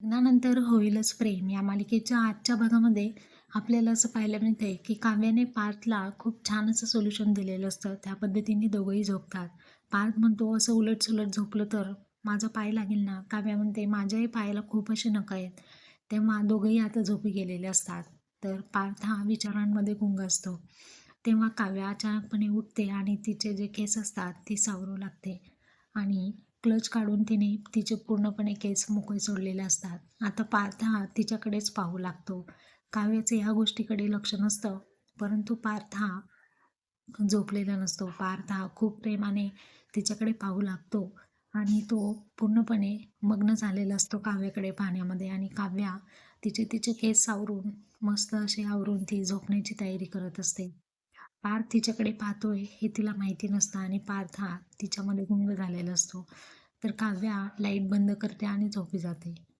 लग्नानंतर होईलच प्रेम. या मालिकेच्या आजच्या भागामध्ये आपल्याला असं पाहायला मिळतंय की काव्याने पार्थला खूप छान असं सोल्युशन दिलेलं असतं. त्या पद्धतीने दोघंही झोपतात. पार्थ म्हणतो असं उलट सुलट झोपलं तर माझा पाय लागेल ना? काव्या म्हणते माझ्याही पायाला खूप असे नका आहेत. तेव्हा दोघंही आता झोपी गेलेले असतात. तर पार्थ हा विचारांमध्ये गुंग असतो. तेव्हा काव्या अचानकपणे उठते आणि तिचे जे केस असतात ती सावरू लागते. आणि क्लच काढून तिने तिचे पूर्णपणे केस मोकळे सोडलेले असतात. आता पार्थ हा तिच्याकडेच पाहू लागतो. काव्याचे ह्या गोष्टीकडे लक्ष नसतं परंतु पार्थ हा झोपलेला नसतो. पार्थ हा खूप प्रेमाने तिच्याकडे पाहू लागतो आणि तो पूर्णपणे मग्न झालेला असतो काव्याकडे पाहण्यामध्ये आणि काव्या तिचे तिचे केस सावरून मस्त असे आवरून ती झोपण्याची तयारी करत असते. पार्थ तिच्याकडे पाहतोय हे तिला माहिती नसतं आणि पार्थ हा तिच्यामध्ये गुंग झालेला असतो. तर काव्या लाइट बंद करते आणि झोपी जाते.